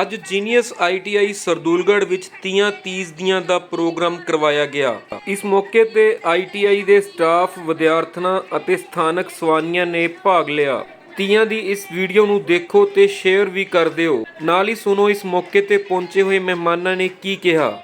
ਅੱਜ genius ITI Sardulgarh ਵਿੱਚ ਤੀਆਂ ਤੀਜ ਦੀਆਂ ਦਾ ਪ੍ਰੋਗਰਾਮ ਕਰਵਾਇਆ ਗਿਆ। ਇਸ ਮੌਕੇ ਤੇ ਆਈਟੀਆਈ ਦੇ ਸਟਾਫ, ਵਿਦਿਆਰਥਣਾਂ ਅਤੇ ਸਥਾਨਕ ਸਵਾਨੀਆਂ ਨੇ ਭਾਗ ਲਿਆ। ਤੀਆਂ ਦੀ ਇਸ ਵੀਡੀਓ ਨੂੰ ਦੇਖੋ ਤੇ ਸ਼ੇਅਰ ਵੀ ਕਰ ਦਿਓ। ਨਾਲ ਹੀ ਸੁਣੋ, ਇਸ ਮੌਕੇ ਤੇ ਪਹੁੰਚੇ ਹੋਏ ਮਹਿਮਾਨਾਂ ਨੇ ਕੀ ਕਿਹਾ।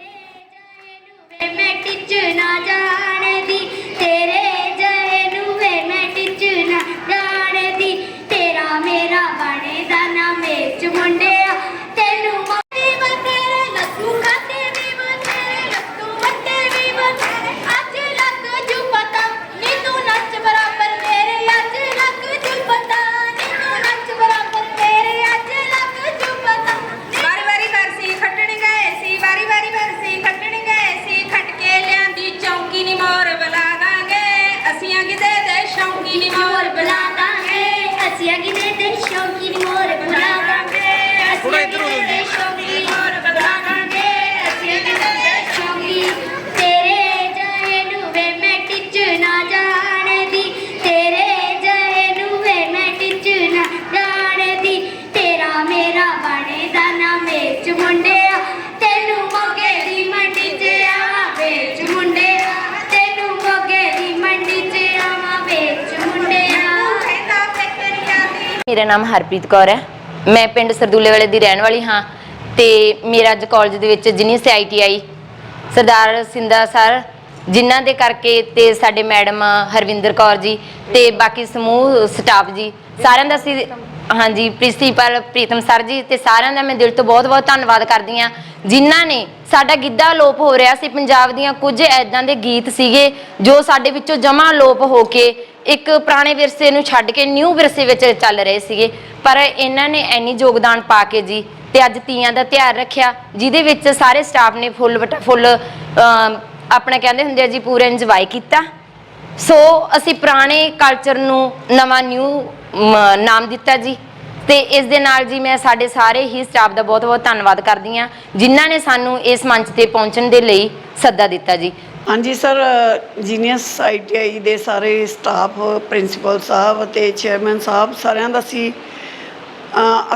ਮੁੰਡਿਆ। ਤੈਨੂੰ ਮੋਗੇ ਦੀ ਮੰਡੀ 'ਚ ਆਵਾਂ ਵੇਚ ਮੁੰਡਿਆ। ਮੇਰਾ ਨਾਮ ਹਰਪ੍ਰੀਤ ਕੌਰ ਹੈ। ਮੈਂ ਪਿੰਡ ਸਰਦੂਲੇ ਵਾਲੇ ਦੀ ਰਹਿਣ ਵਾਲੀ ਹਾਂ ਤੇ ਮੇਰਾ ਅੱਜ ਕਾਲਜ ਦੇ ਵਿੱਚ ਜਿਨੀ ਆਈਟੀਆਈ ਸਰਦਾਰ ਸਿੰਦਾ ਸਰ, ਜਿਨ੍ਹਾਂ ਦੇ ਕਰਕੇ ਤੇ ਸਾਡੇ ਮੈਡਮ ਹਰਵਿੰਦਰ ਕੌਰ ਜੀ ਤੇ ਬਾਕੀ ਸਮੂਹ ਸਟਾਫ ਜੀ, ਸਾਰਿਆਂ ਦਾ ਅਸੀਂ ਹਾਂਜੀ, ਪ੍ਰਿੰਸੀਪਲ ਪ੍ਰੀਤਮ ਸਰ ਜੀ ਤੇ ਸਾਰਿਆਂ ਦਾ ਮੈਂ ਦਿਲ ਤੋਂ ਬਹੁਤ-ਬਹੁਤ ਧੰਨਵਾਦ ਕਰਦੀ ਹਾਂ, ਜਿਨ੍ਹਾਂ ਨੇ ਸਾਡਾ ਗਿੱਧਾ ਲੋਪ ਹੋ ਰਿਹਾ ਸੀ, ਪੰਜਾਬ ਦੀਆਂ ਕੁਝ ਐਦਾਂ ਦੇ ਗੀਤ ਸੀਗੇ ਜੋ ਸਾਡੇ ਵਿੱਚੋਂ ਜਮਾ ਲੋਪ ਹੋ ਕੇ ਇੱਕ ਪੁਰਾਣੇ ਵਿਰਸੇ ਨੂੰ ਛੱਡ ਕੇ ਨਿਊ ਵਿਰਸੇ ਵਿੱਚ ਚੱਲ ਰਹੇ ਸੀਗੇ। ਪਰ ਇਹਨਾਂ ਨੇ ਐਨੀ ਯੋਗਦਾਨ ਪਾ ਕੇ ਜੀ ਤੇ ਅੱਜ ਤੀਆਂ ਦਾ ਤਿਉਹਾਰ ਰੱਖਿਆ, ਜਿਹਦੇ ਵਿੱਚ ਸਾਰੇ ਸਟਾਫ ਨੇ ਫੁੱਲ ਬਟਾ ਫੁੱਲ ਆਪਣਾ ਕਹਿੰਦੇ ਹੁੰਦੇ ਆ ਜੀ, ਪੂਰਾ ਇੰਜੋਏ ਕੀਤਾ। ਸੋ ਅਸੀਂ ਪੁਰਾਣੇ ਕਲਚਰ ਨੂੰ ਨਵਾਂ ਨਿਊ ਨਾਮ ਦਿੱਤਾ ਜੀ। ਤੇ ਇਸ ਦੇ ਨਾਲ ਜੀ ਮੈਂ ਸਾਡੇ ਸਾਰੇ ਹੀ ਸਟਾਫ ਦਾ ਬਹੁਤ-ਬਹੁਤ ਧੰਨਵਾਦ ਕਰਦੀ ਹਾਂ, ਜਿਨ੍ਹਾਂ ਨੇ ਸਾਨੂੰ ਇਸ ਮੰਚ ਤੇ ਪਹੁੰਚਣ ਦੇ ਲਈ ਸੱਦਾ ਦਿੱਤਾ ਜੀ। ਹਾਂਜੀ, ਸਰ, ਜੀਨੀਅਸ ਆਈਟੀਆਈ ਦੇ ਸਾਰੇ ਸਟਾਫ, ਪ੍ਰਿੰਸੀਪਲ ਸਾਹਿਬ ਅਤੇ ਚੇਅਰਮੈਨ ਸਾਹਿਬ, ਸਾਰਿਆਂ ਦਾ ਅਸੀਂ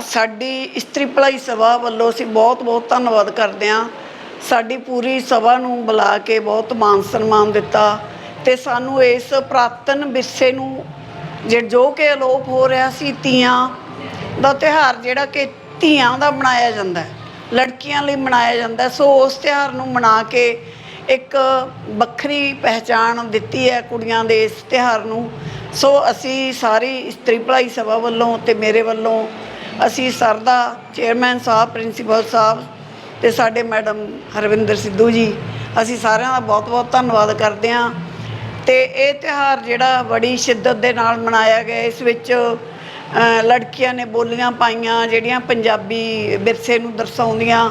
ਸਾਡੀ ਇਸਤਰੀ ਭਲਾਈ ਸਭਾ ਵੱਲੋਂ ਅਸੀਂ ਬਹੁਤ ਬਹੁਤ ਧੰਨਵਾਦ ਕਰਦੇ ਹਾਂ। ਸਾਡੀ ਪੂਰੀ ਸਭਾ ਨੂੰ ਬੁਲਾ ਕੇ ਬਹੁਤ ਮਾਨ ਸਨਮਾਨ ਦਿੱਤਾ ਤੇ ਸਾਨੂੰ ਇਸ ਪ੍ਰਾਤਨ ਵਿਰਸੇ ਨੂੰ, ਜੇ ਜੋ ਕਿ ਅਲੋਪ ਹੋ ਰਿਹਾ ਸੀ, ਤੀਆਂ ਦਾ ਤਿਉਹਾਰ ਜਿਹੜਾ ਕਿ ਧੀਆਂ ਦਾ ਮਨਾਇਆ ਜਾਂਦਾ ਲੜਕੀਆਂ ਲਈ ਮਨਾਇਆ ਜਾਂਦਾ ਸੋ ਉਸ ਤਿਉਹਾਰ ਨੂੰ ਮਨਾ ਕੇ ਇੱਕ ਵੱਖਰੀ ਪਹਿਚਾਣ ਦਿੱਤੀ ਹੈ ਕੁੜੀਆਂ ਦੇ ਇਸ ਤਿਉਹਾਰ ਨੂੰ। ਸੋ ਅਸੀਂ ਸਾਰੀ ਇਸਤਰੀ ਭਲਾਈ ਸਭਾ ਵੱਲੋਂ ਤੇ ਮੇਰੇ ਵੱਲੋਂ ਅਸੀਂ ਸਰਦਾ ਚੇਅਰਮੈਨ ਸਾਹਿਬ, ਪ੍ਰਿੰਸੀਪਲ ਸਾਹਿਬ ਤੇ ਸਾਡੇ ਮੈਡਮ ਹਰਵਿੰਦਰ ਸਿੱਧੂ ਜੀ, ਅਸੀਂ ਸਾਰਿਆਂ ਦਾ ਬਹੁਤ-ਬਹੁਤ ਧੰਨਵਾਦ ਕਰਦੇ ਹਾਂ। ਤੇ ਇਹ ਤਿਉਹਾਰ ਜਿਹੜਾ ਬੜੀ ਸ਼ਿੱਦਤ ਦੇ ਨਾਲ ਮਨਾਇਆ ਗਿਆ, ਇਸ ਵਿੱਚ ਲੜਕੀਆਂ ਨੇ ਬੋਲੀਆਂ ਪਾਈਆਂ, ਜਿਹੜੀਆਂ ਪੰਜਾਬੀ ਵਿਰਸੇ ਨੂੰ ਦਰਸਾਉਂਦੀਆਂ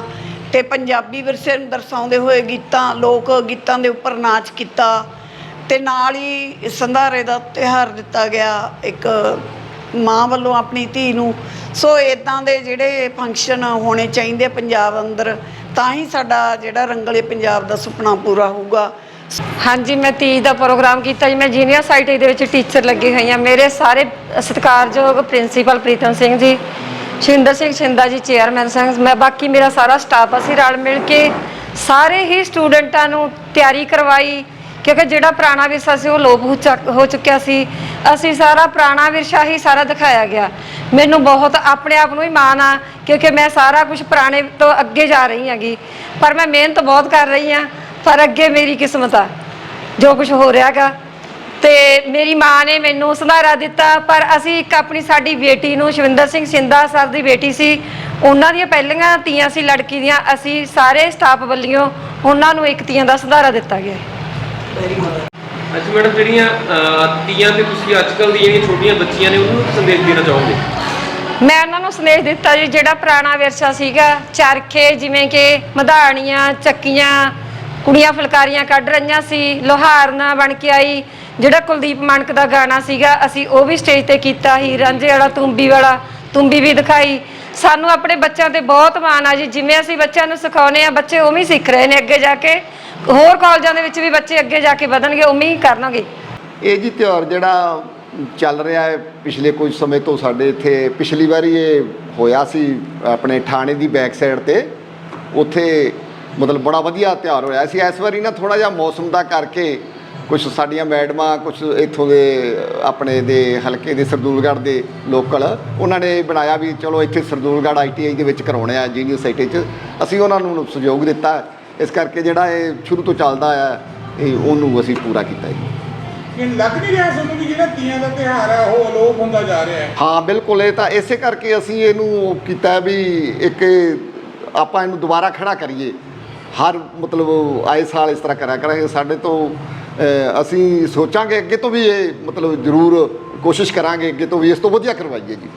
ਤੇ ਪੰਜਾਬੀ ਵਿਰਸੇ ਨੂੰ ਦਰਸਾਉਂਦੇ ਹੋਏ ਗੀਤਾਂ, ਲੋਕ ਗੀਤਾਂ ਦੇ ਉੱਪਰ ਨਾਚ ਕੀਤਾ ਤੇ ਨਾਲ ਹੀ ਸੰਧਾਰੇ ਦਾ ਤਿਉਹਾਰ ਦਿੱਤਾ ਗਿਆ ਇੱਕ ਮਾਂ ਵੱਲੋਂ ਆਪਣੀ ਧੀ ਨੂੰ। ਸੋ ਇਦਾਂ ਦੇ ਜਿਹੜੇ ਫੰਕਸ਼ਨ ਹੋਣੇ ਚਾਹੀਦੇ ਪੰਜਾਬ ਅੰਦਰ, ਤਾਂ ਹੀ ਸਾਡਾ ਜਿਹੜਾ ਰੰਗਲੇ ਪੰਜਾਬ ਦਾ ਸੁਪਨਾ ਪੂਰਾ ਹੋਊਗਾ। ਹਾਂਜੀ, ਮੈਂ ਤੀਜ ਦਾ ਪ੍ਰੋਗਰਾਮ ਕੀਤਾ ਜੀ। ਮੈਂ ਜੂਨੀਅਰ ਸਾਈਟੀ ਦੇ ਵਿੱਚ ਟੀਚਰ ਲੱਗੀ ਹੋਈ ਹਾਂ। ਮੇਰੇ ਸਾਰੇ ਸਤਿਕਾਰਯੋਗ ਪ੍ਰਿੰਸੀਪਲ ਪ੍ਰੀਤਮ ਸਿੰਘ ਜੀ ਸ਼ਿੰਦਰ ਸਿੰਘ ਸ਼ਿੰਦਾ ਜੀ ਚੇਅਰਮੈਨ ਸਿੰਘ। ਮੈਂ ਬਾਕੀ ਮੇਰਾ ਸਾਰਾ ਸਟਾਫ ਅਸੀਂ ਰਲ ਮਿਲ ਕੇ ਸਾਰੇ ਹੀ ਸਟੂਡੈਂਟਾਂ ਨੂੰ ਤਿਆਰੀ ਕਰਵਾਈ, ਕਿਉਂਕਿ ਜਿਹੜਾ ਪੁਰਾਣਾ ਵਿਰਸਾ ਸੀ ਉਹ ਲੋਪ ਹੋ ਚੱਕ- ਹੋ ਚੁੱਕਿਆ ਸੀ। ਅਸੀਂ ਸਾਰਾ ਪੁਰਾਣਾ ਵਿਰਸਾ ਹੀ ਸਾਰਾ ਦਿਖਾਇਆ ਗਿਆ। ਮੈਨੂੰ ਬਹੁਤ ਆਪਣੇ ਆਪ ਨੂੰ ਹੀ ਮਾਣ ਆ, ਕਿਉਂਕਿ ਮੈਂ ਸਾਰਾ ਕੁਝ ਪੁਰਾਣੇ ਤੋਂ ਅੱਗੇ ਜਾ ਰਹੀ ਹਾਂਗੀ। ਪਰ ਮੈਂ ਮਿਹਨਤ ਬਹੁਤ ਕਰ ਰਹੀ ਹਾਂ, ਪਰ ਅੱਗੇ ਮੇਰੀ ਕਿਸਮਤ ਆ, ਜੋ ਕੁਝ ਹੋ ਰਿਹਾਗਾ ਤੇ ਮੇਰੀ ਮਾਂ ਨੇ ਮੈਨੂੰ ਸੰਧਾਰਾ ਦਿੱਤਾ ਪਰ ਅਸੀਂ ਇੱਕ ਆਪਣੀ ਸਾਡੀ ਬੇਟੀ ਨੂੰ ਸ਼ਵਿੰਦਰ ਸਿੰਘ ਸਿੰਦਾ ਸਰ ਦੀ ਬੇਟੀ ਸੀ। ਉਹਨਾਂ ਦੀਆਂ ਪਹਿਲੀਆਂ ਤੀਆਂ ਸੀ ਲੜਕੀ ਦੀਆਂ। ਅਸੀਂ ਸਾਰੇ ਸਟਾਫ ਵੱਲੋਂ ਉਹਨਾਂ ਨੂੰ ਇੱਕ ਤੀਆਂ ਦਾ ਸੰਧਾਰਾ ਦਿੱਤਾ ਗਿਆ। ਅੱਜ ਮੈਡਮ ਜਿਹੜੀਆਂ ਅਹ, ਤੀਆਂ ਤੇ ਤੁਸੀਂ ਅੱਜਕੱਲ ਦੀਆਂ ਜਿਹੜੀਆਂ ਛੋਟੀਆਂ ਬੱਚੀਆਂ ਨੇ ਉਹਨੂੰ ਸੰਦੇਸ਼ ਦੇਣਾ ਚਾਹੋਗੇ? ਮੈਂ ਉਹਨਾਂ ਨੂੰ ਸੰਦੇਸ਼ ਦਿੱਤਾ ਜੀ ਜਿਹੜਾ ਪੁਰਾਣਾ ਵਿਰਸਾ ਸੀਗਾ ਚਰਖੇ ਜਿਵੇਂ ਕਿ ਮਧਾਣੀਆਂ ਚੱਕੀਆਂ ਕੁੜੀਆਂ ਫੁਲਕਾਰੀਆਂ ਕੱਢ ਰਹੀਆਂ ਸੀ ਲੋਹਾਰਨਾ ਬਣ ਕੇ ਆਈ। ਜਿਹੜਾ ਕੁਲਦੀਪ ਮਾਨਕ ਦਾ ਗਾਣਾ ਸੀਗਾ, ਅਸੀਂ ਉਹ ਵੀ ਸਟੇਜ ਤੇ ਕੀਤਾ ਸੀ, ਰਾਂਝੇ ਵਾਲਾ, ਤੁੰਬੀ ਵਾਲਾ, ਤੁੰਬੀ ਵੀ ਦਿਖਾਈ। ਸਾਨੂੰ ਆਪਣੇ ਬੱਚਿਆਂ ਤੇ ਬਹੁਤ ਮਾਣ ਆ ਜੀ, ਜਿਵੇਂ ਅਸੀਂ ਬੱਚਿਆਂ ਨੂੰ ਸਿਖਾਉਨੇ ਆ ਬੱਚੇ ਉਵੇਂ ਹੀ ਸਿੱਖ ਰਹੇ ਨੇ ਅੱਗੇ ਜਾ ਕੇ। ਹੋਰ ਕਾਲਜਾਂ ਦੇ ਵਿੱਚ ਵੀ ਬੱਚੇ ਅੱਗੇ ਜਾ ਕੇ ਵਧਣਗੇ, ਉਵੇਂ ਹੀ ਕਰਨਗੇ। ਇਹ ਜੀ ਤਿਉਹਾਰ ਜਿਹੜਾ ਚੱਲ ਰਿਹਾ ਹੈ, ਪਿਛਲੇ ਕੁਝ ਸਮੇਂ ਤੋਂ ਸਾਡੇ ਇੱਥੇ, ਪਿਛਲੀ ਵਾਰੀ ਇਹ ਹੋਇਆ ਸੀ, ਆਪਣੇ ਥਾਣੇ ਦੀ ਬੈਕ ਸਾਈਡ ਤੇ। ਉੱਥੇ ਮਤਲਬ ਬੜਾ ਵਧੀਆ ਤਿਉਹਾਰ ਹੋਇਆ ਸੀ। ਇਸ ਵਾਰੀ ਨਾ ਥੋੜਾ ਜਿਹਾ ਮੌਸਮ ਦਾ ਕਰਕੇ ਕੁਝ ਸਾਡੀਆਂ ਮੈਡਮਾਂ ਕੁਝ ਇੱਥੋਂ ਦੇ ਆਪਣੇ ਦੇ ਹਲਕੇ ਦੇ ਸਰਦੂਲਗੜ੍ਹ ਦੇ ਲੋਕਲ ਉਹਨਾਂ ਨੇ ਬਣਾਇਆ ਵੀ ਚਲੋ ਇੱਥੇ ਸਰਦੂਲਗੜ੍ਹ ਆਈਟੀਆਈ ਦੇ ਵਿੱਚ ਕਰਾਉਣੇ ਆ ਜੀਨੀਅਰ ਸਾਈਟੀ 'ਚ। ਅਸੀਂ ਉਹਨਾਂ ਨੂੰ ਸਹਿਯੋਗ ਦਿੱਤਾ। ਇਸ ਕਰਕੇ ਜਿਹੜਾ ਇਹ ਸ਼ੁਰੂ ਤੋਂ ਚੱਲਦਾ ਆ ਇਹ ਉਹਨੂੰ ਅਸੀਂ ਪੂਰਾ ਕੀਤਾ ਜੀ। ਇਹ ਲੱਗ ਨਹੀਂ ਰਿਹਾ ਤੁਹਾਨੂੰ ਵੀ ਜਿਹੜਾ ਤੀਆਂ ਦਾ ਤਿਉਹਾਰ ਹੈ ਉਹ ਅਲੋਪ ਹੁੰਦਾ ਜਾ ਰਿਹਾ ਹੈ। ਹਾਂ ਬਿਲਕੁਲ ਇਹ ਤਾਂ ਇਸੇ ਕਰਕੇ ਅਸੀਂ ਇਹਨੂੰ ਕੀਤਾ ਵੀ ਇੱਕ ਆਪਾਂ ਇਹਨੂੰ ਦੁਬਾਰਾ ਖੜਾ ਕਰੀਏ। ਹਰ ਮਤਲਬ ਆਏ ਸਾਲ ਇਸ ਤਰ੍ਹਾਂ ਕਰਿਆ ਕਰਾਂਗੇ। ਸਾਡੇ ਤੋਂ ਅਸੀਂ ਸੋਚਾਂਗੇ ਅੱਗੇ ਤੋਂ ਵੀ ਇਹ ਮਤਲਬ ਜ਼ਰੂਰ ਕੋਸ਼ਿਸ਼ ਕਰਾਂਗੇ ਅੱਗੇ ਤੋਂ ਵੀ ਇਸ ਤੋਂ ਵਧੀਆ ਕਰਵਾਈਏ ਜੀ।